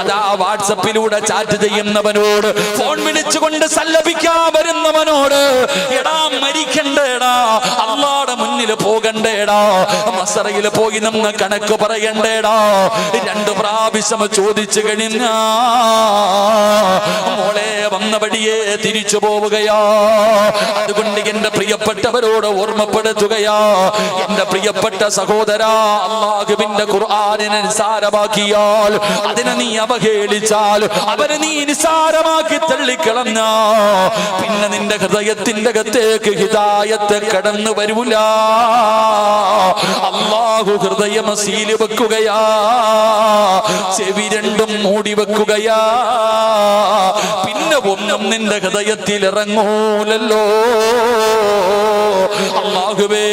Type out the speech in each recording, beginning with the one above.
അതാ വാട്സപ്പിലൂടെ chat ചെയ്യുന്നവനോട് phone വിളിച്ചുകൊണ്ട് സല്ലപിക്കാൻ വരുന്നവനോട് എടാ മരിക്കണ്ടേടാ അള്ളാടെ മുന്നിൽ പോകണ്ടേടാ മസറയിൽ പോയി നിന്ന് കണക്ക് പറയണ്ടേടാ രണ്ട് പ്രാവശ്യം ചോദിച്ചു കഴിഞ്ഞ മോളെ വന്ന വഴിയെ തിരിച്ചു പോവുകയാ. അതുകൊണ്ട് എന്റെ പ്രിയപ്പെട്ടവരോട് ഓർമ്മപ്പെടുത്തുകയാ. എന്റെ പ്രിയപ്പെട്ട സഹോദര അള്ളാഹുവിന്റെ ഖുർആാനിനെ സാരമാക്കിയാൽ അതിനെ നീ അവഹേളിച്ചാൽ അവനെ നീ നിസാരമാക്കി തള്ളിക്കളഞ്ഞ. പിന്നെ നിന്റെ ഹൃദയത്തിന്റെ അകത്തേക്ക് ഹിതായത്തെ കടന്നു വരൂല. അള്ളാഹു ഹൃദയം സീൽ വെക്കുകയാ. ചെവി രണ്ടും മൂടി വെക്കുകയാ. പിന്നെ ഒന്നും നിന്റെ ഹൃദയത്തിൽ ഇറങ്ങൂലല്ലോ അള്ളാഹുവേ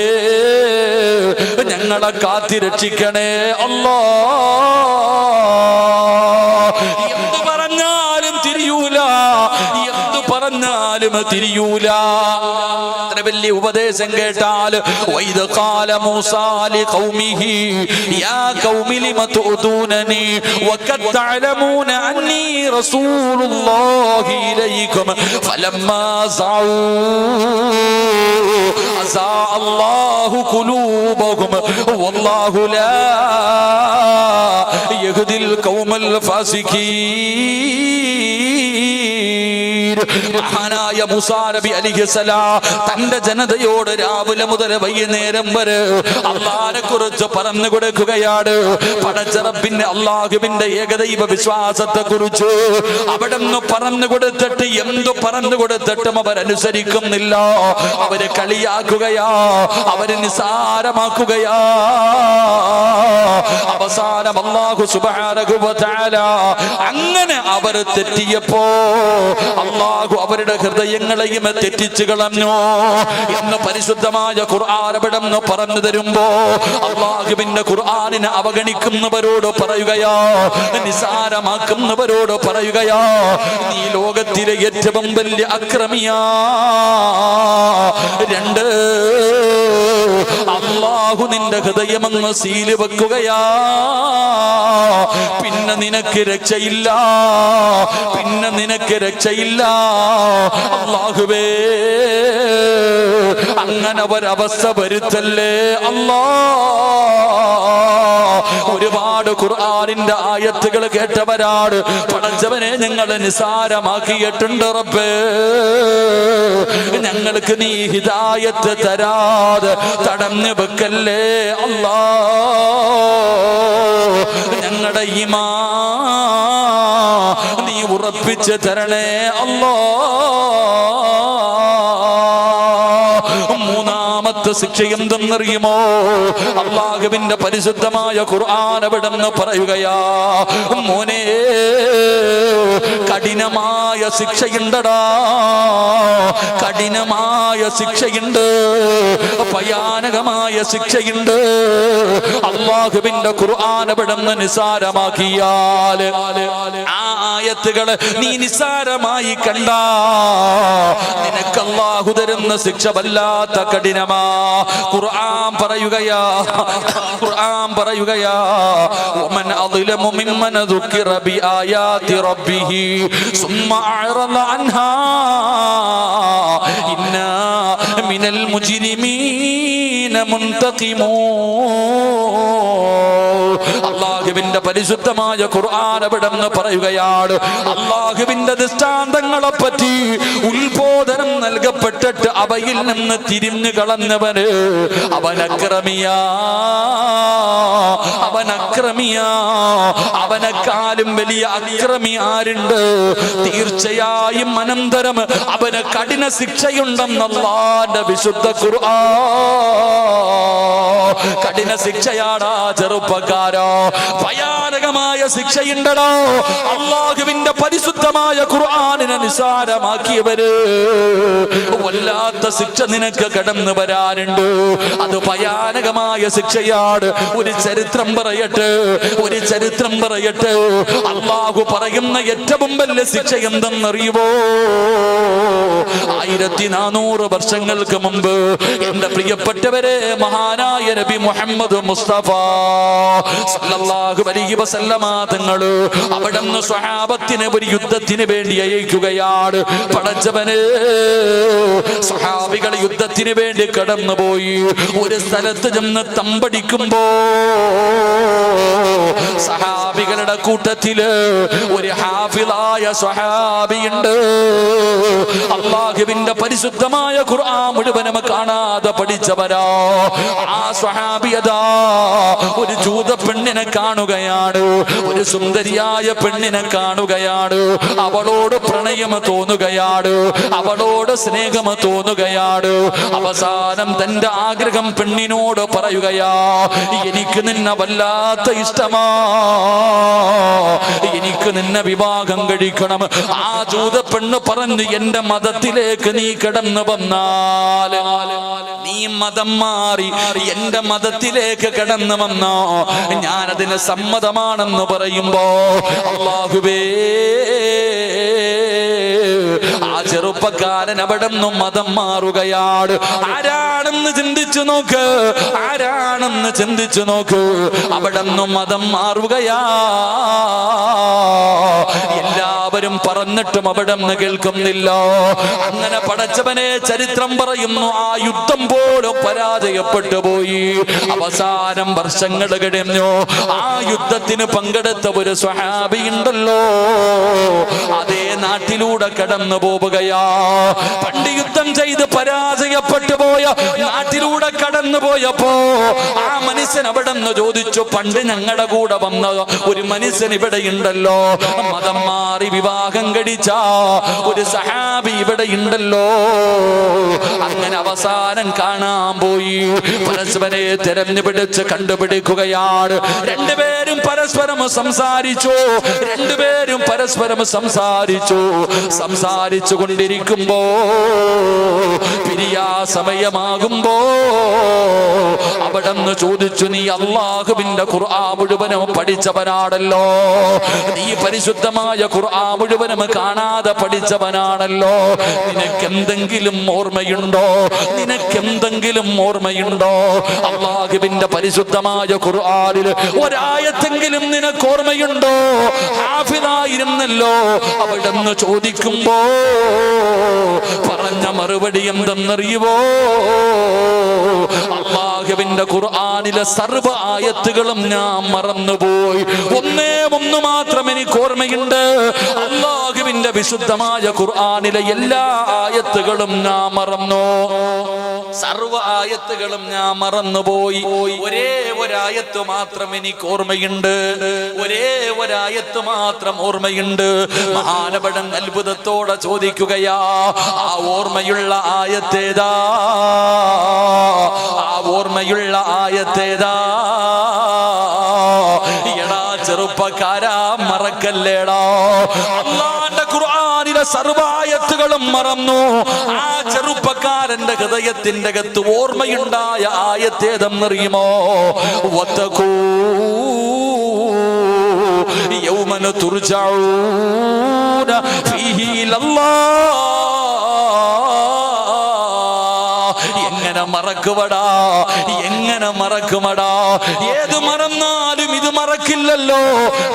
ഞങ്ങളെ കാത്തിരക്ഷിക്കണേ അല്ലോ. എന്ത് പറഞ്ഞാലും തിരിയൂല. എന്ത് പറഞ്ഞാലും തിരിയൂല. വലിയ ഉപദേശം കേട്ടാൽ വൈദ ഖൗമിഹി യാ അസാ അല്ലാഹു قلوبهم വല്ലാഹു ലാ يهدي ഖൗമൽ الفاسقين മഹാനായ മുസാനബി അലിഹസല തന്റെ ജനതയോട് രാവിലെ മുതൽ വൈകുന്നേരം വരെ അള്ളാനെ കുറിച്ച് പറഞ്ഞു കൊടുക്കുകയാണ്. പടച്ചറപ്പിന്റെ അള്ളാഹുവിന്റെ ഏകദൈവ വിശ്വാസത്തെ കുറിച്ച് അവിടെ നിന്ന് പറഞ്ഞു കൊടുത്തിട്ട് എന്തു പറഞ്ഞു കൊടുത്തിട്ടും അവരനുസരിക്കുന്നില്ല അവർ കളിയാക്കുകയാ അവർ നിസാരമാക്കുകയാ അവസാനം അള്ളാഹു വ അങ്ങനെ അവർ തെറ്റിയപ്പോ അള്ളാഹു അവരുടെ ഹൃദയങ്ങളെയും തെറ്റിച്ചു കളഞ്ഞു എന്ന് പരിശുദ്ധമായ നിന്ന് പറഞ്ഞു തരുമ്പോ അള്ളാഹുവിന്റെ ഖുർആാനിനെ അവഗണിക്കുന്നവരോട് പറയുകയോ നിസാരമാക്കുന്നവരോട് പറയുകയോ നീ ലോകത്തിലെ ഏറ്റവും വലിയ അക്രമിയാ രണ്ട് അള്ളാഹു നിന്റെ ഹൃദയമങ്ങ് സീൽ വെക്കുകയാ. പിന്നെ നിനക്ക് രക്ഷയില്ല. പിന്നെ നിനക്ക് രക്ഷയില്ല. അള്ളാഹുവേ അങ്ങനെ ഒരവസ്ഥ വരുത്തല്ലേ? അല്ലാ. ഒരുപാട് ഖുർആാനിന്റെ ആയത്തുകൾ കേട്ടവരാണ് പടച്ചവനെ ഞങ്ങൾ നിസാരമാക്കിയിട്ടുണ്ട് റബ്ബേ. ഞങ്ങൾക്ക് നീ ഹിതായത്ത് തരാതെ തടഞ്ഞു വെക്കല്ലേ അല്ലാ. ഞങ്ങളുടെ ഈമാ നീ ഉറപ്പിച്ച് തരണേ അല്ലാ. മൂന്നാമത്തെ ശിക്ഷ എന്തെന്നറിയുമോ? അള്ളാഹുവിന്റെ പരിശുദ്ധമായ ഖുർആൻ എവിടെന്ന് പറയുകയാ മോനെ കഠിനമായ ശിക്ഷയുണ്ടടാ കഠിനമായ ശിക്ഷയുണ്ട് ഭയാനകമായ ശിക്ഷയുണ്ട്. അള്ളാഹുവിന്റെ ഖുർആൻ എവിടെന്ന് നിസാരമാക്കിയാൽ ആ ആയത്തുകൾ നീ നിസ്സാരമായി കണ്ട. നിനക്ക് തരുന്ന ശിക്ഷ വല്ലാത്ത കഠിനമാ. ഖുർആൻ പറയുകയാ. ഖുർആൻ പറയുകയാ. മൻ അദ്ലമു മിമ്മൻ ദുക്കിറ ബി ആയാതി റബ്ബിഹി സുമ്മ അഅറദ അൻഹാ. ഇന്നാ മിനൽ മുജ്രിമീൻ. അള്ളാഹുവിന്റെ പരിശുദ്ധമായ ഖുർആൻ അവിടെ പറയുകയാണ് അള്ളാഹുവിന്റെ ദൃഷ്ടാന്തങ്ങളെ പറ്റി ഉത്ബോധനം നൽകപ്പെട്ടിട്ട് അവയിൽ നിന്ന് തിരിഞ്ഞു കളഞ്ഞവന് അവനക്രമിയ അവനക്രമിയ അവനെക്കാളും വലിയ അക്രമി ആരുണ്ട്? തീർച്ചയായും അനന്തരം അവന് കഠിന ശിക്ഷയുണ്ടെന്നല്ലാന്റെ വിശുദ്ധ ഖുർആൻ. കഠിന ശിക്ഷയാടാ ചെറുപ്പക്കാരോ. ഭയാനകമായ ശിക്ഷയുണ്ടടോ. അള്ളാഹുവിന്റെ പരിശുദ്ധമായ ഖുർആനിനെ നിസാരമാക്കിയവര്. വല്ലാത്ത ശിക്ഷ നിനക്ക് കടന്നു വരാനുണ്ട്. അത് ഭയാനകമായ ശിക്ഷയാട് ഒരു ചരിത്രം പറയട്ടെ ഒരു ചരിത്രം പറയട്ടെ. അള്ളാഹു പറയുന്ന ഏറ്റവും വലിയ ശിക്ഷ എന്തെന്നറിയുമോ ആയിരത്തി നാനൂറ് വർഷങ്ങൾക്ക് മുമ്പ് എന്റെ പ്രിയപ്പെട്ടവരെ മഹാനായ നബി മുഹമ്മദ് മുസ്തഫ സല്ലല്ലാഹു അലൈഹി വസല്ലമ തങ്ങൾ അവിടുന്ന് സ്വഹാബത്തിനെ ഒരു യുദ്ധത്തിന് വേണ്ടി അയക്കുകയാണ്. പടച്ചവന് സ്വഹാബികൾ യുദ്ധത്തിന് വേണ്ടി കടന്നുപോയി. ഒരു സ്ഥലത്ത് ചെന്ന് തമ്പടിക്കുമ്പോ സഹാബികളുടെ കൂട്ടത്തിൽ ഒരു ഹാഫിളായ സ്വഹാബിയുണ്ട്. അള്ളാഹുവിന്റെ പരിശുദ്ധമായ ഖുർആൻ മുഴുവനും കാണാതെ പഠിച്ചവരാ. ആ സ്വഹാബിയതാ ഒരു ജൂത പെണ്ണിനെ കാണുകയാണ്. ഒരു സുന്ദരിയായ പെണ്ണിനെ കാണുകയാണ്. അവളോട് പ്രണയം തോന്നുകയാണ്. അവളോട് സ്നേഹം തോന്നുകയാണ്. അവസാനം തന്റെ ആഗ്രഹം പെണ്ണിനോട് പറയുകയാ എനിക്ക് നിന്നെ വല്ലാത്ത ഇഷ്ടമാ. എനിക്ക് നിന്നെ വിവാഹം കഴിക്കണം. ആ ജൂത പെണ്ണ് പറഞ്ഞു എന്റെ മതത്തിലേക്ക് നീ കിടന്നു വന്നാൽ നീ മതം മാറി എന്റെ മതത്തിലേക്ക് കടന്നു വന്നോ? ഞാനതിന് സമ്മതമാണെന്ന് പറയുമ്പോ അള്ളാഹുബേ ആ ചെറുപ്പക്കാരൻ അവിടെ നിന്നും മതം മാറുകയാണ്. ആരാണെന്ന് ചിന്തിച്ചു നോക്ക് ആരാണെന്ന് ചിന്തിച്ചു നോക്ക്. അവിടെ നിന്നും മതം മാറുകയാ. എല്ലാവരും പറഞ്ഞിട്ടും അവിടെ നിന്ന് കേൾക്കുന്നില്ല. അങ്ങനെ പടച്ചവനെ ചരിത്രം പറയുന്നു ആ യുദ്ധം പോലും പരാജയപ്പെട്ടു പോയി അവസാനം വർഷങ്ങൾ കഴിഞ്ഞു. ആ യുദ്ധത്തിന് പങ്കെടുത്ത ഒരു സ്വഹാബി ഉണ്ടല്ലോ. അതേ നാട്ടിലൂടെ കടന്നു പോവുകയാ. പണ്ട് യുദ്ധം ചെയ്ത് പരാജയപ്പെട്ടു പോയ നാട്ടിലൂടെ കടന്നു പോയപ്പോ ആ മനുഷ്യൻ അവിടെ നിന്ന് ചോദിച്ചു പണ്ട് ഞങ്ങളുടെ കൂടെ വന്ന ഒരു മനുഷ്യൻ ഇവിടെ ഉണ്ടല്ലോ. മതം മാറി വിവാഹം കഴിച്ച ഒരു സഹാബി ഇവിടെ ഉണ്ടല്ലോ. അങ്ങനെ അവസാനം കാണാൻ പോയി. പരസ്പരെ തെരഞ്ഞു പിടിച്ച് കണ്ടുപിടിക്കുകയാണ്. രണ്ടുപേരും പരസ്പരം സംസാരിച്ചു. രണ്ടുപേരും പരസ്പരം സംസാരിച്ചു. സംസാരിച്ചു കൊണ്ടിരിക്കുമ്പോ പിരിയാ സമയമാകുമ്പോ അവിടെന്ന് ചോദിച്ചു നീ അള്ളാഹുവിന്റെ ഖുർആ മുഴുവനും പഠിച്ചവനാണല്ലോ. നീ പരിശുദ്ധമായ ഖുർആ മുഴുവനും കാണാതെ പഠിച്ചവനാണല്ലോ. നിനക്കെന്തെങ്കിലും ഓർമ്മയുണ്ടോ? നിനക്ക് എന്തെങ്കിലും ഓർമ്മയുണ്ടോ? അള്ളാഹുബിന്റെ പരിശുദ്ധമായ ഖുർആനിൽ ഒരായത്തെങ്കിലും നിനക്ക് ഓർമ്മയുണ്ടോ? ഹാഫിദായിരുന്നല്ലോ. അവിടെ നിന്ന് ചോദിക്കുമ്പോ പറഞ്ഞ മറുപടി എന്തെന്നറിയുവോ? അള്ളാഹുവിന്റെ ഖുർആാനിലെ സർവ ആയത്തുകളും ഞാൻ മറന്നുപോയി. ഒന്നേ ഒന്ന് മാത്രം എനിക്ക് ഓർമ്മയുണ്ട്. അള്ളാഹുവിന്റെ വിശുദ്ധമായ ഖുർആാനിലെ എല്ലാ ആയത്തുകളും ഞാൻ മറന്നു. സർവ ആയത്തുകളും ഞാൻ മറന്നുപോയി. ഒരേ ഒരായത്ത് മാത്രം എനിക്ക് ഓർമ്മയുണ്ട്. ഒരേ ഒരായത്ത് മാത്രം ഓർമ്മയുണ്ട്. മഹാനപടൻ അത്ഭുതത്തോടെ ചോദിക്കുകയാ ആ ഓർമ്മയുള്ള ആയത്തേതാ? ഓർമ്മയുള്ള ആയത്തേതാ. എടാ ചെറുപ്പക്കാരാ മറക്കല്ലേടാ. അള്ളാന്റെ ഖുർആനിലെ സർവായത്തുകളും മറന്നു. ആ ചെറുപ്പക്കാരന്റെ ഹൃദയത്തിന്റെ അകത്ത് ഓർമ്മയുണ്ടായ ആയത്തേതെന്നറിയുമോ? വത്തകൂ യൗമന തുർജഊന ഫീഹി ഇലല്ലാഹ് എങ്ങനെ മറക്കുവടാ? എങ്ങനെ മറക്കുമടാ? ഏത് മറന്നാലും ഇത് മറക്കില്ലല്ലോ.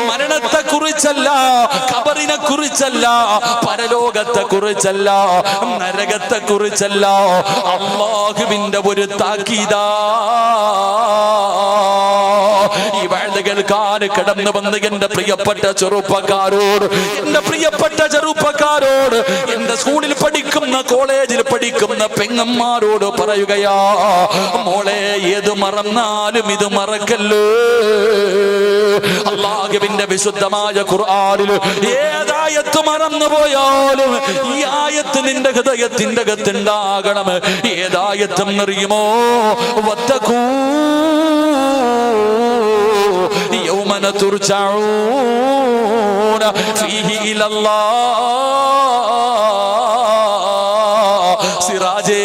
മരണത്തെ കുറിച്ചല്ല കബറിനെ കുറിച്ചല്ല പരലോകത്തെ കുറിച്ചല്ല നരകത്തെ കുറിച്ചല്ല അള്ളാഹുവിന്റെ ഒരു താക്കീതാ. ഈ വന്ന് എന്റെ പ്രിയപ്പെട്ട ചെറുപ്പക്കാരോട് എന്റെ പ്രിയപ്പെട്ട ചെറുപ്പക്കാരോട് എന്റെ സ്കൂളിൽ പഠിക്കുന്ന കോളേജിൽ പഠിക്കുന്ന പെങ്ങന്മാരോട് പറയുകയാ മോളെ ഏത് മറന്നാലും ഇത് മറക്കല്ലേ അള്ളാഹുവിന്റെ വിശുദ്ധമായ ഖുർആനിൽ ഏതായത്ത് മറന്നു പോയാലും ഈ ആയത്ത് നിന്റെ ഹൃദയത്തിന്റെ അകത്തുണ്ടാകണം ഏതായത്തും അറിയുമോ വത്തക്കൂ يوم ترجعون فيه إلى الله സിറാജേ നീ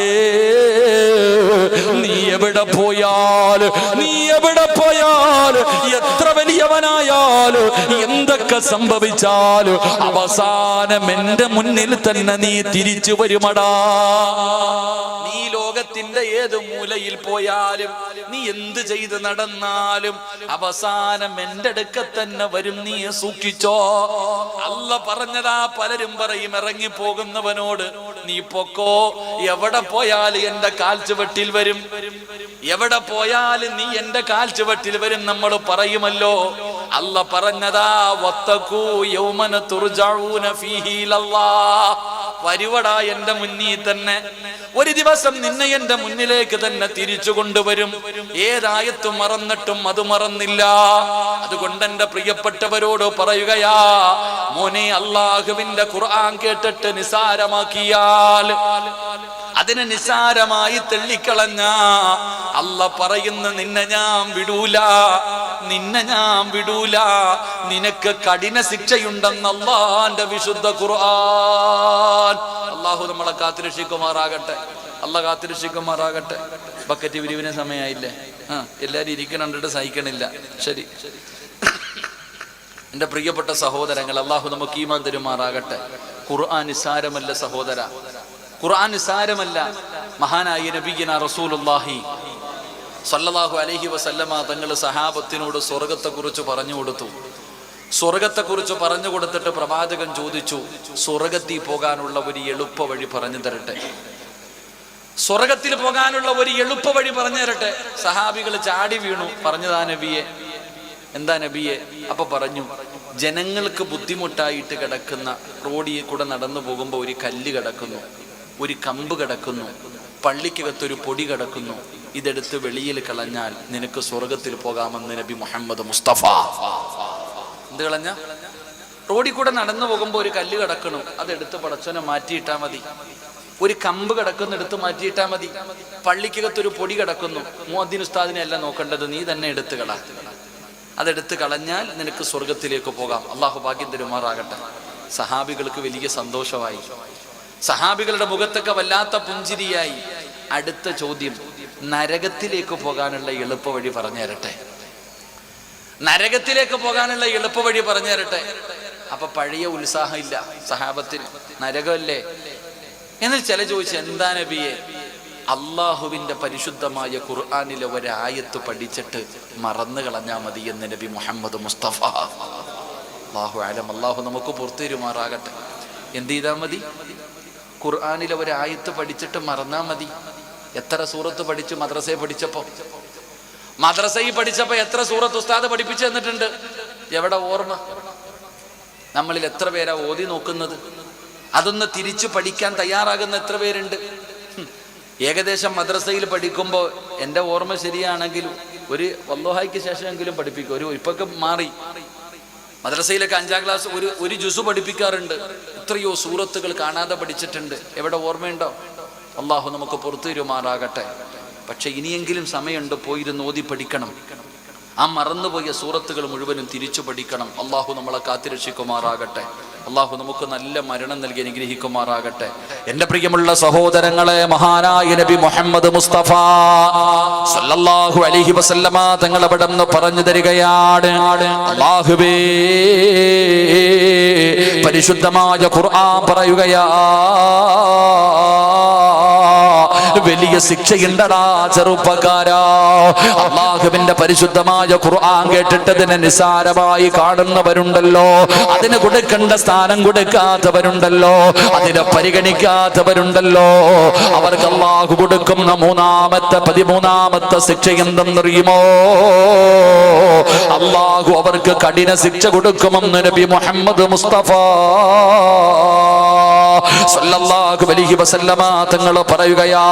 എവിടെ പോയാൽ? നീ എവിടെ പോയാൽ? എത്ര വലിയവനായാൽ? എന്തൊക്കെ സംഭവിച്ചാൽ? അവസാനം എന്റെ മുന്നിൽ തന്നെ നീ തിരിച്ചു വരുമടാ. നീ ലോകത്തിന്റെ ഏത് മൂലയിൽ പോയാലും നീ എന്ത് ചെയ്ത് നടന്നാലും അവസാനം എന്റെ അടുക്ക തന്നെ വരും നീ സൂക്ഷിച്ചോ. അല്ല പറഞ്ഞതാ പലരും പറയും ഇറങ്ങി പോകുന്നവനോട് നീ പൊക്കോ എവിടെ പോയാലും എന്റെ കാൽച്ചുവട്ടിൽ വരും. എവിടെ പോയാലും നീ എന്റെ കാൽച്ചുവട്ടിൽ വരും നമ്മൾ പറയുമല്ലോ. അല്ല പറഞ്ഞതാ വത്തക്കൂ യൗമന തുർജഊന ഫീഹി ഇലല്ലാഹ്. വരുവടാ എന്റെ മുന്നിൽ തന്നെ. ഒരു ദിവസം നിന്നെ എന്റെ മുന്നിലേക്ക് തന്നെ തിരിച്ചു കൊണ്ടുവരും. ഏതായത്തും മറന്നിട്ടും അത് മറന്നില്ല. അതുകൊണ്ട് എന്റെ പ്രിയപ്പെട്ടവരോട് പറയുകയാ മോനെ അള്ളാഹുവിന്റെ ഖുർആൻ കേട്ടിട്ട് നിസാരമാക്കിയാൽ അതിനെ നിസാരമായി തെള്ളിക്കളഞ്ഞ. അല്ല പറയുന്ന നിന്നെ ഞാൻ വിടൂല നിന്നെ ഞാൻ വിടൂല നിനക്ക് കഠിന ശിക്ഷയുണ്ടെന്ന് അള്ളാന്റെ വിശുദ്ധ ഖുർആൻ. അള്ളാഹു നമ്മളെ കാത്തിരക്ഷിക്കുമാറാകട്ടെ അല്ല കാത്തിരക്ഷിക്കുമാറാകട്ടെ. ബക്കറ്റ് വിരിവിന് സമയമായില്ലേ? ആ എല്ലാരും ഇരിക്കണണ്ടിട്ട് സഹിക്കണില്ല. ശരി. എന്റെ പ്രിയപ്പെട്ട സഹോദരങ്ങൾ അള്ളാഹു നമുക്ക് ഈമാൻ തരുമാറാകട്ടെ. ഖുർആൻ നിസാരമല്ല സഹോദര. ഖുർആൻ നിസാരമല്ല മഹാനായ നബിയന റസൂലുള്ളാഹി. സല്ലല്ലാഹു അലഹി വസല്ലമ തങ്ങൾ സഹാബത്തിനോട് സ്വർഗത്തെക്കുറിച്ച് പറഞ്ഞു കൊടുത്തു. സ്വർഗത്തെക്കുറിച്ച് പറഞ്ഞു കൊടുത്തിട്ട് പ്രവാചകൻ ചോദിച്ചു സ്വർഗത്തിൽ പോകാനുള്ള ഒരു എളുപ്പ വഴി പറഞ്ഞു തരട്ടെ. സ്വർഗത്തിൽ പോകാനുള്ള ഒരു എളുപ്പ വഴി പറഞ്ഞു തരട്ടെ. സഹാബികൾ ചാടി വീണു. പറഞ്ഞതാ നബിയെ. എന്താ നബിയെ? അപ്പൊ പറഞ്ഞു ജനങ്ങൾക്ക് ബുദ്ധിമുട്ടായിട്ട് കിടക്കുന്ന റോഡിൽ കൂടെ നടന്നു പോകുമ്പോൾ ഒരു കല്ല് കിടക്കുന്നു. ഒരു കമ്പ് കിടക്കുന്നു. പള്ളിക്കകത്തൊരു പൊടി കിടക്കുന്നു. ഇതെടുത്ത് വെളിയിൽ കളഞ്ഞാൽ നിനക്ക് സ്വർഗത്തിൽ പോകാമെന്ന് നബി മുഹമ്മദ് മുസ്തഫ. എന്ത് കളഞ്ഞ? റോഡിൽ കൂടെ നടന്നു പോകുമ്പോൾ ഒരു കല്ല് കിടക്കണം. അതെടുത്ത് പടച്ചോനെ മാറ്റിയിട്ടാ മതി. ഒരു കമ്പ് കിടക്കുന്ന എടുത്ത് മാറ്റിയിട്ടാ മതി. പള്ളിക്കകത്തൊരു പൊടി കിടക്കുന്നു. മോദിൻ ഉസ്താദിനെ അല്ല നോക്കേണ്ടത്. നീ തന്നെ എടുത്ത് കള. അതെടുത്ത് കളഞ്ഞാൽ നിനക്ക് സ്വർഗത്തിലേക്ക് പോകാം. അള്ളാഹു ഭാഗ്യം തരുമാറാകട്ടെ. സഹാബികൾക്ക് വലിയ സന്തോഷമായി. സഹാബികളുടെ മുഖത്തൊക്കെ വല്ലാത്ത പുഞ്ചിരിയായി. അടുത്ത ചോദ്യം നരകത്തിലേക്ക് പോകാനുള്ള എളുപ്പ വഴി പറഞ്ഞു തരട്ടെ. നരകത്തിലേക്ക് പോകാനുള്ള എളുപ്പ വഴി പറഞ്ഞു തരട്ടെ. അപ്പൊ പഴയ ഉത്സാഹം ഇല്ല. സഹാബത്തിന് നരകമല്ലേ? എന്ന് ചില ചോദിച്ചു എന്താ നബിയെ? അള്ളാഹുവിന്റെ പരിശുദ്ധമായ ഖുർആാനിലെ ഒരായത്ത് പഠിച്ചിട്ട് മറന്നു കളഞ്ഞാ മതി എന്ന് നബി മുഹമ്മദ് മുസ്തഫ. അള്ളാഹു ആലം അള്ളാഹു നമുക്ക് പുറത്തു തരുമാറാകട്ടെ എന്ത് ചെയ്താൽ മതി? ഖുർആാനിലെ ഒരായത്ത് പഠിച്ചിട്ട് മറന്നാ മതി. എത്ര സൂറത്ത് പഠിച്ചു മദ്രസയെ പഠിച്ചപ്പോ? മദ്രസയിൽ പഠിച്ചപ്പോ എത്ര സൂറത്ത് ഉസ്താദ് പഠിപ്പിച്ചു തന്നിട്ടുണ്ട്? എവിടെ ഓർമ്മ? നമ്മളിൽ എത്ര പേരാ ഓതി നോക്കുന്നത്? അതൊന്ന് തിരിച്ചു പഠിക്കാൻ തയ്യാറാകുന്ന എത്ര പേരുണ്ട്? ഏകദേശം മദ്രസയിൽ പഠിക്കുമ്പോൾ എന്റെ ഓർമ്മ ശരിയാണെങ്കിലും ഒരു വല്ലോഹായ്ക്ക് ശേഷമെങ്കിലും പഠിപ്പിക്കും. ഒരു ഇപ്പൊക്കെ മാറി. മദ്രസയിലൊക്കെ അഞ്ചാം ക്ലാസ് ഒരു ഒരു ജുസു പഠിപ്പിക്കാറുണ്ട്. എത്രയോ സൂറത്തുകൾ കാണാതെ പഠിച്ചിട്ടുണ്ട്. എവിടെ ഓർമ്മയുണ്ടോ? അള്ളാഹു നമുക്ക് പുറത്തു തരുമാറാകട്ടെ. പക്ഷെ ഇനിയെങ്കിലും സമയമുണ്ട് പോയിരുന്ന് ഓതി പഠിക്കണം. ആ മറന്നുപോയ സൂറത്തുകൾ മുഴുവനും തിരിച്ചു പഠിക്കണം. അള്ളാഹു നമ്മളെ കാത്തിരക്ഷിക്കുമാറാകട്ടെ. അള്ളാഹു നമുക്ക് നല്ല മരണം നൽകി അനുഗ്രഹിക്കുമാറാകട്ടെ. എന്റെ പ്രിയമുള്ള സഹോദരങ്ങളെ മഹാനായ നബി മുഹമ്മദ് മുസ്തഫ സല്ലല്ലാഹു അലൈഹി വസല്ലമ തങ്ങൾ അവിടെ നിന്ന് പറഞ്ഞു തരികയാണ്. അള്ളാഹുവേ പരിശുദ്ധമായ ഖുർആൻ പറയുകയാ വലിയ ശിക്ഷയുണ്ടടാ ചെറുപ്പക്കാരാ. അള്ളാഹുവിന്റെ പരിശുദ്ധമായ ഖുർആൻ കേട്ടിട്ടതിനെ നിസാരമായി കാണുന്നവരുണ്ടല്ലോ. അതിന് കൊടുക്കേണ്ട സ്ഥാനം കൊടുക്കാത്തവരുണ്ടല്ലോ. അതിനെ പരിഗണിക്കാത്തവരുണ്ടല്ലോ. അവർക്ക് അള്ളാഹു കൊടുക്കുന്ന മൂന്നാമത്തെ പതിമൂന്നാമത്തെ ശിക്ഷ എന്തെന്നറിയുമോ? അള്ളാഹു അവർക്ക് കഠിന ശിക്ഷ കൊടുക്കുമെന്ന് നബി മുഹമ്മദ് മുസ്തഫ സല്ലല്ലാഹു അലൈഹി വസല്ലമ തങ്ങൾ പറയുകയാ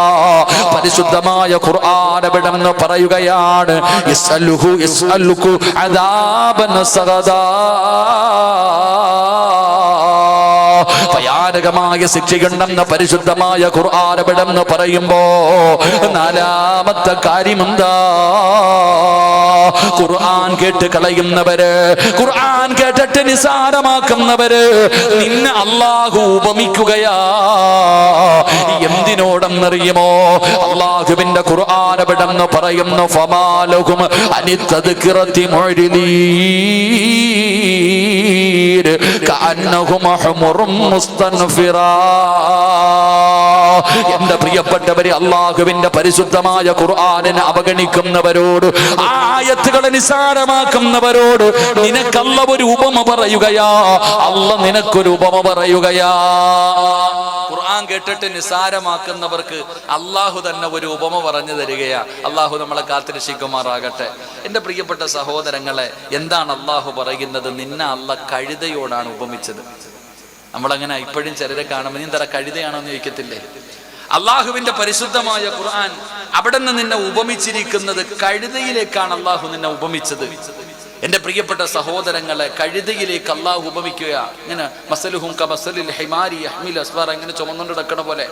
പരിശുദ്ധമായ ഖുർആൻ എവിടെന്ന് പറയുകയാണ് യസ്അലുഹു യസ്അലുകു അദാബൻ സഗദാ ഭയാനകമായ ശിക്ഷയുണ്ടെന്ന് പരിശുദ്ധമായ എവിടെന്ന് പറയുമ്പോ നാലാമത്തെ കാര്യമെന്താ? ഖുർആൻ കേട്ട് കളയുന്നവര് ഖുർആൻ കേട്ടിട്ട് നിസാരമാക്കുന്നവര് നിന്നെ അള്ളാഹു ഉപമിക്കുകയാ. എന്തിനോടെന്നറിയുമോ? അള്ളാഹുവിന്റെ ഖുർആൻ എവിടെന്ന് പറയുന്നു അനിത്തദ്കിറത്തി മുഅ്രിദീൻ കഅന്നഹും ഹുമുറും മുസ്തൻഫിറാ എന്റെ പ്രിയപ്പെട്ടവരെ അള്ളാഹുവിന്റെ പരിശുദ്ധമായ ഖുർആാനിനെ അവഗണിക്കുന്നവരോട് ആയത്തുകളെ നിസാരമാക്കുന്നവരോട് നിനക്കല്ല ഒരു ഉപമ പറയുകയാ. അല്ല നിനക്കൊരു ഉപമ പറയുകയാ. ഖുർആൻ കേട്ടിട്ട് നിസാരമാക്കുന്നവർക്ക് അള്ളാഹു തന്നെ ഒരു ഉപമ പറഞ്ഞു തരികയാ. അള്ളാഹു നമ്മളെ കാത്തിരക്ഷിക്കുമാറാകട്ടെ. എന്റെ പ്രിയപ്പെട്ട സഹോദരങ്ങളെ എന്താണ് അള്ളാഹു പറയുന്നത്? നിന്നെ അല്ല കഴുതയോടാണ് ഉപമിച്ചത്. നമ്മളങ്ങനെ ഇപ്പോഴും ചിലരെ കാണുമ്പോൾ നീ തറ കഴുതയാണോ എന്ന് ചോദിക്കത്തില്ലേ? അള്ളാഹുവിന്റെ പരിശുദ്ധമായ ഖുർആൻ അവിടെ നിന്ന് നിന്നെ ഉപമിച്ചിരിക്കുന്നത് കഴുതയിലേക്കാണ് അള്ളാഹു നിന്നെ ഉപമിച്ചത്. എന്റെ പ്രിയപ്പെട്ട സഹോദരങ്ങളെ കഴുതയിലേക്ക് അള്ളാഹു ഉപമിക്കുക ഇങ്ങനെ മസലുഹും കമസലിൽ ഹിമാരി അഹ്മിൽ അസ്വാർ ഇങ്ങനെ ചുമന്നുകൊണ്ട് കിടക്കണ പോലെ.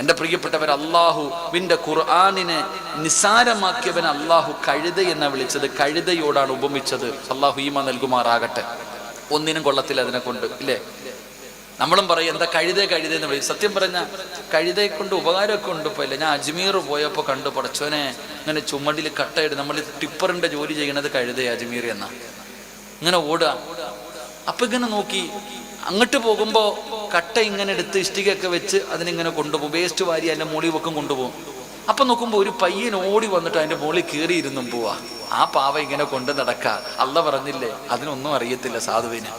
എന്റെ പ്രിയപ്പെട്ടവർ അള്ളാഹുവിന്റെ ഖുർആാനിനെ നിസാരമാക്കിയവൻ അള്ളാഹു കഴുത എന്ന വിളിച്ചത്. കഴുതയോടാണ് ഉപമിച്ചത്. അള്ളാഹു ഈമ നൽകുമാറാകട്ടെ. ഒന്നിനും കൊള്ളത്തില്ല അതിനെ കൊണ്ട് ഇല്ലേ? നമ്മളും പറയും എന്താ കഴുതേ കഴുതേ എന്ന് പറയും. സത്യം പറഞ്ഞ കഴുതയെ കൊണ്ട് ഉപകാരമൊക്കെ ഉണ്ട് ഇപ്പോൾ ഞാൻ അജ്മീർ പോയപ്പോൾ കണ്ടു പടച്ചോനെ ഇങ്ങനെ ചുമടിൽ കട്ടയിട്ട് നമ്മൾ ടിപ്പറിന്റെ ജോലി ചെയ്യണത് കഴുതേ അജ്മീർ എന്നാ. ഇങ്ങനെ ഓടുക. അപ്പൊ ഇങ്ങനെ നോക്കി അങ്ങോട്ട് പോകുമ്പോൾ കട്ട ഇങ്ങനെ എടുത്ത് ഇഷ്ടികയൊക്കെ വെച്ച് അതിനിങ്ങനെ കൊണ്ടുപോകും. വേസ്റ്റ് വാരി അതിന്റെ മുകളിൽ വെക്കും കൊണ്ടുപോകും. അപ്പൊ നോക്കുമ്പോൾ ഒരു പയ്യൻ ഓടി വന്നിട്ട് അതിന്റെ മുകളിൽ കയറിയിരുന്നും പോവാ. ആ പാവ ഇങ്ങനെ കൊണ്ട് നടക്ക. അല്ല പറഞ്ഞില്ലേ അതിനൊന്നും അറിയത്തില്ല സാധുവിന്.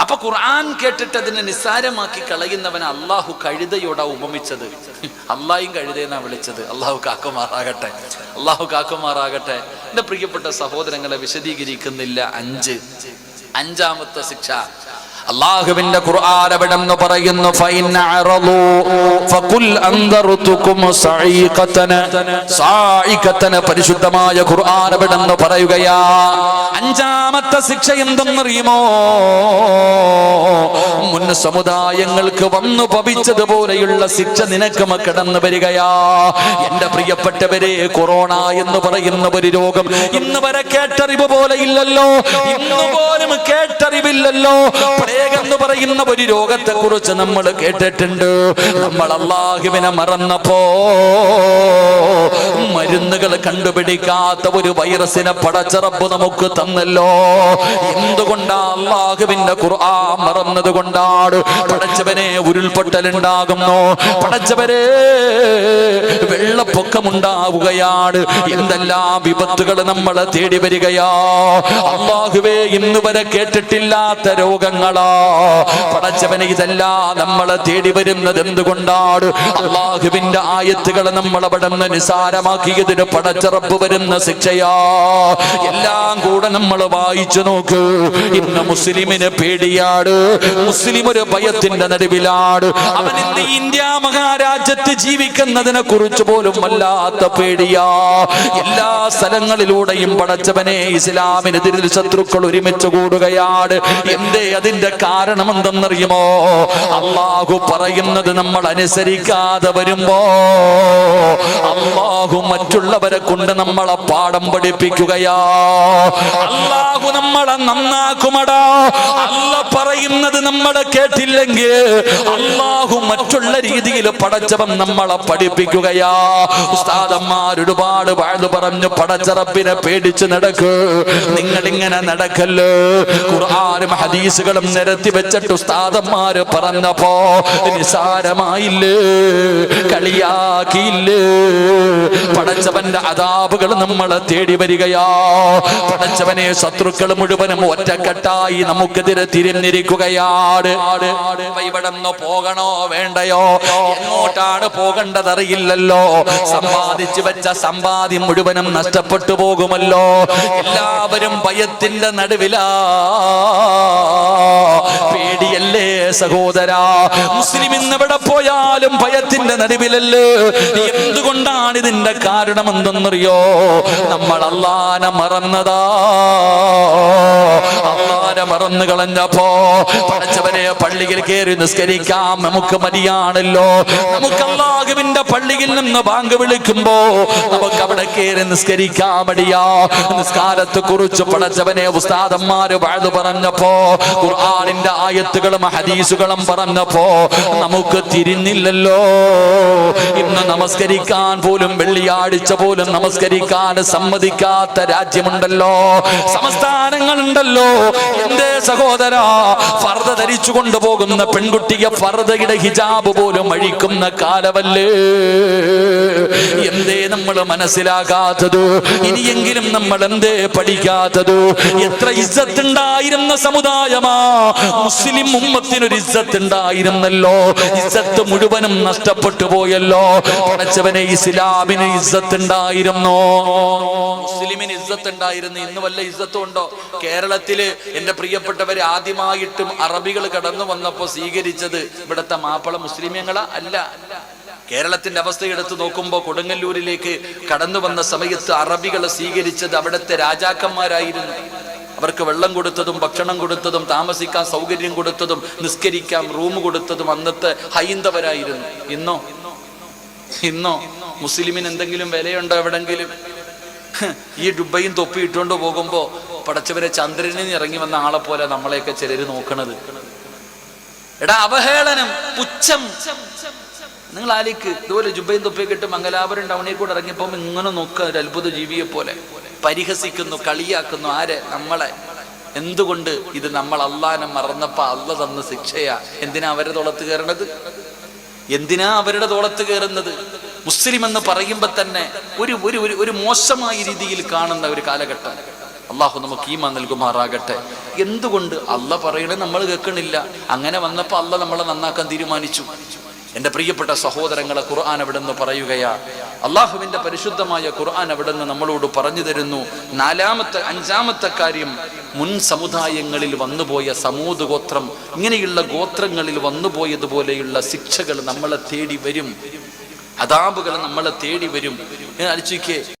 അപ്പൊ ഖുർആൻ കേട്ടിട്ട് അതിനെ നിസ്സാരമാക്കി കളയുന്നവൻ അള്ളാഹു കഴുതയോടാ ഉപമിച്ചത്. അള്ളാഹും കഴുതയെന്നാ വിളിച്ചത്. അള്ളാഹു കാക്കുമാറാകട്ടെ. അള്ളാഹു കാക്കുമാറാകട്ടെ. എന്റെ പ്രിയപ്പെട്ട സഹോദരങ്ങളെ വിശദീകരിക്കുന്നില്ല. അഞ്ച്. അഞ്ചാമത്തെ ശിക്ഷ. അള്ളാഹുവിന്റെ ഖുർആൻ പറയുന്നു അറളു അൻദറുതുകും പരിശുദ്ധമായ ഖുർആൻ പറയുകയാ അഞ്ചാമത്തെ ശിക്ഷ എന്തെന്നറിയുമോ? മുൻ സമുദായങ്ങൾക്ക് വന്നു പവിച്ചതുപോലെയുള്ള ശിക്ഷ നിനക്ക് കടന്നു വരികയാ. എന്റെ പ്രിയപ്പെട്ടവരെ കൊറോണ എന്ന് പറയുന്ന ഒരു രോഗം ഇന്ന് വരെ കേട്ടറിവ് പോലെ ഇല്ലല്ലോ. ഇന്ന് പോലും കേട്ടറിവില്ലല്ലോ. പ്ലേഗ് എന്ന് പറയുന്ന ഒരു രോഗത്തെ കുറിച്ച് നമ്മൾ കേട്ടിട്ടുണ്ട്. നമ്മൾ അള്ളാഹുവിനെ മറന്നപ്പോ മരുന്നുകൾ കണ്ടുപിടിക്കാത്ത ഒരു വൈറസിനെ പടച്ചറപ്പ് നമുക്ക് തന്നല്ലോ. എന്തുകൊണ്ടാ അള്ളാഹുവിന്റെ ഖുർആൻ മറന്നത് കൊണ്ടാണ് പടച്ചവനെ ഉരുൾപൊട്ടലുണ്ടാകുന്നു? പടച്ചവരെ വെള്ളപ്പൊക്കമുണ്ടാവുകയാണ്. എന്തെല്ലാം വിപത്തുകൾ നമ്മളെ തേടി വരികയാ? അള്ളാഹുവേ ഇന്ന് വരെ കേട്ടിട്ടില്ലാത്ത രോഗങ്ങളാ. പടച്ചവനെ ഇതല്ല നമ്മൾ തേടി വരുന്നത് എന്തുകൊണ്ടാണ്? അള്ളാഹുവിന്റെ ആയത്തുകൾ നമ്മൾ അവിടെ നിന്ന് നിസാരമാക്കിയതിന് പടച്ചറപ്പ് വരുന്ന ശിക്ഷയാ. എല്ലാം കൂടെ നമ്മൾ വായിച്ചു നോക്ക്. ഇന്ന് മുസ്ലിമിന് പേടിയാട് മുസ്ലിം ഒരു ഭയത്തിന്റെ നടുവിലാണ്. അവൻ ഇന്ന് ഇന്ത്യ മഹാരാജ്യത്ത് ജീവിക്കുന്നതിനെ കുറിച്ച് പോലും വല്ലാത്ത പേടിയാ. എല്ലാ സ്ഥലങ്ങളിലൂടെയും പടച്ചവനെ ഇസ്ലാമിനെതിരിൽ ശത്രുക്കൾ ഒരുമിച്ച് കൂടുകയാണ്. എന്തേ അതിന്റെ കാരണം എന്തെന്നറിയുമോ അള്ളാഹു പറയുന്നത് നമ്മൾ അനുസരിക്കാതെ വരുമ്പോ അള്ളാഹു മറ്റുള്ളവരെ കൊണ്ട് നമ്മളെ പാഠം പഠിപ്പിക്കുകയാ. അള്ളാഹു നമ്മളെ നന്നാക്കുമടാ. അല്ല പറയുന്നത് നമ്മളെ കേട്ടില്ലെങ്കിൽ അള്ളാഹു മറ്റുള്ള രീതിയിൽ പടച്ചവൻ നമ്മളെ പഠിപ്പിക്കുകയാ. ഉസ്താദന്മാർ ഒരുപാട് വാഴ്ന്നു പറഞ്ഞു പടച്ചറപ്പിനെ പേടിച്ച് നടക്ക്. നിങ്ങൾ ഇങ്ങനെ നടക്കല്ലേ. ഖുർആാനും ഹദീസുകളും നിരത്തി വെച്ചിട്ട് ഉസ്താദന്മാര് പറഞ്ഞപ്പോ നിസാരമായില്ലേ കളിയാക്കിയില്ലേ? പടച്ചവന്റെ അതാപുകൾ നമ്മളെ തേടി വരികയാ. പടച്ചവനെ ശത്രുക്കൾ മുഴുവനും ഒറ്റക്കെട്ടായി നമുക്കെതിരെ തിരിഞ്ഞിരിക്കുകയാണ്. ഇവിടെ പോകണോ വേണ്ടയോ? എങ്ങോട്ടാണ് പോകേണ്ടതറിയില്ലല്ലോ. സമ്പാദിച്ചു വെച്ച സമ്പാദ്യം മുഴുവനും നഷ്ടപ്പെട്ടു പോകുമല്ലോ. എല്ലാവരും ഭയത്തിന്റെ നടുവിലാ. പേടിയല്ലേ സഹോദര? മുസ്ലിം ഇന്ന് എവിടെ പോയാലും ഭയത്തിന്റെ നടുവിലല്ലേ? എന്തുകൊണ്ടാണ് ഇതിന്റെ കാരണം എന്തെന്നറിയോ നമ്മൾ അള്ളാനെ മറന്നതാ. അള്ളാനെ മറന്നു കളഞ്ഞപ്പോ പഠിച്ചവരെ പള്ളിയിൽ കയറി നിസ്കരിക്കാം. നമുക്ക് മതിയാണല്ലോ. നമുക്ക് അള്ളാഹുവിന്റെ പള്ളിയിൽ നിന്ന് ബാങ്ക് വിളിക്കുമ്പോ നമുക്ക് അവിടെ കയറി നിസ്കരിക്കാൻ മടിയാ നിസ്കാരത്തെ കുറിച്ച് പടച്ചവനെ ഉസ്താദന്മാര് വാഴ്ന്നു പറഞ്ഞപ്പോ ഖുർആാനിന്റെ ആയത്തുകളും ഹദീസുകളും പറഞ്ഞപ്പോ നമുക്ക് തിരിഞ്ഞില്ലല്ലോ. ഇന്ന് നമസ്കരിക്കാൻ പോലും വെള്ളിയാഴ്ച പോലും നമസ്കരിക്കാൻ സമ്മതിക്കാത്ത രാജ്യമുണ്ടല്ലോ. സംസ്ഥാനങ്ങളുണ്ടല്ലോ എന്റെ സഹോദര ഫർദ ധരിച്ചു കൊണ്ടുപോകുന്ന പെൺകുട്ടിയെ ഫർദയുടെ ഹിജാബ് പോലും അഴിക്കുന്ന കാലമല്ലേ? എന്തേ നമ്മൾ മനസ്സിലാകാത്തത്? ഇനിയെങ്കിലും നമ്മൾ എന്തേ പഠിക്കാത്തത്? എത്ര ഇസ്സത്തുണ്ടായിരുന്ന സമുദായമാ? മുസ്ലിം ഉമ്മത്തിനൊരു ഇസ്സത്ത് ഉണ്ടായിരുന്നല്ലോ ഇസ്സത്ത് മുഴുവനും നഷ്ടപ്പെട്ടു പോയല്ലോ. പഠിച്ചവനെ ഇസ്ലാമിന് ഇസ്സത്ത് ഉണ്ടായിരുന്നോ മുസ്ലിമിന് ഇസ്സത്ത് ഉണ്ടായിരുന്നു ഇന്ന് വല്ല ഇസ്സത്തും ഉണ്ടോ കേരളത്തിൽ എന്റെ പ്രിയപ്പെട്ടവരെ ആദ്യമായിട്ടും അറബികൾ കടന്നു വന്നപ്പോ സ്വീകരിച്ചത് ഇവിടുത്തെ മാപ്പിള മുസ്ലിമീങ്ങളാ? അല്ല. കേരളത്തിന്റെ അവസ്ഥ എടുത്തു നോക്കുമ്പോൾ കൊടുങ്ങല്ലൂരിലേക്ക് കടന്നു വന്ന സമയത്ത് അറബികളെ സ്വീകരിച്ചത് അവിടുത്തെ രാജാക്കന്മാരായിരുന്നു. അവർക്ക് വെള്ളം കൊടുത്തതും ഭക്ഷണം കൊടുത്തതും താമസിക്കാൻ സൗകര്യം കൊടുത്തതും നിസ്കരിക്കാൻ റൂം കൊടുത്തതും അന്നത്തെ ഹൈന്ദവരായിരുന്നു. ഇന്നോ? ഇന്നോ? മുസ്ലിമിന് എന്തെങ്കിലും വിലയുണ്ടോ എവിടെങ്കിലും? ഈ ഡുബൈയും തൊപ്പി ഇട്ടുകൊണ്ട് പോകുമ്പോ പടച്ചവരെ ചന്ദ്രനിൽ ഇറങ്ങി വന്ന ആളെ പോലെ നമ്മളെയൊക്കെ ചിലര് നോക്കണത്. എടാ അവഹേളനം പുച്ഛം. നിങ്ങൾ ആലിക്ക് ഇതുപോലെ ജുബൈൻ കിട്ടും മംഗലാപുരം ടൗണിൽ കൂടെ ഇറങ്ങിയപ്പോൾ ഇങ്ങനെ നോക്കുക ഒരു അത്ഭുത ജീവിയെ പോലെ. പരിഹസിക്കുന്നു കളിയാക്കുന്നു ആരെ? നമ്മളെ. എന്തുകൊണ്ട് ഇത് നമ്മൾ അള്ളാനെ മറന്നപ്പോ അള്ള തന്ന ശിക്ഷയാ? എന്തിനാ അവരെ തോളത്ത് കയറണത്? എന്തിനാ അവരുടെ തോളത്ത് കയറുന്നത്? മുസ്ലിം എന്ന് പറയുമ്പോൾ തന്നെ ഒരു ഒരു- ഒരു മോശമായ രീതിയിൽ കാണുന്ന ഒരു കാലഘട്ടം. അള്ളാഹു നമുക്ക് ഈമ നൽകുമാറാകട്ടെ. എന്തുകൊണ്ട് അല്ല പറയണേ നമ്മൾ കേൾക്കണില്ല. അങ്ങനെ വന്നപ്പോൾ അല്ല നമ്മളെ നന്നാക്കാൻ തീരുമാനിച്ചു. എന്റെ പ്രിയപ്പെട്ട സഹോദരങ്ങളെ ഖുർആൻ അവിടെ നിന്ന് പറയുകയാ. അള്ളാഹുവിന്റെ പരിശുദ്ധമായ ഖുർആൻ അവിടെ നിന്ന് നമ്മളോട് പറഞ്ഞു തരുന്നു. നാലാമത്തെ അഞ്ചാമത്തെ കാര്യം മുൻ സമുദായങ്ങളിൽ വന്നുപോയ സമൂത് ഗോത്രം ഇങ്ങനെയുള്ള ഗോത്രങ്ങളിൽ വന്നുപോയതുപോലെയുള്ള ശിക്ഷകൾ നമ്മളെ തേടി വരും. അതാപുകൾ നമ്മളെ തേടി വരും. ഞാൻ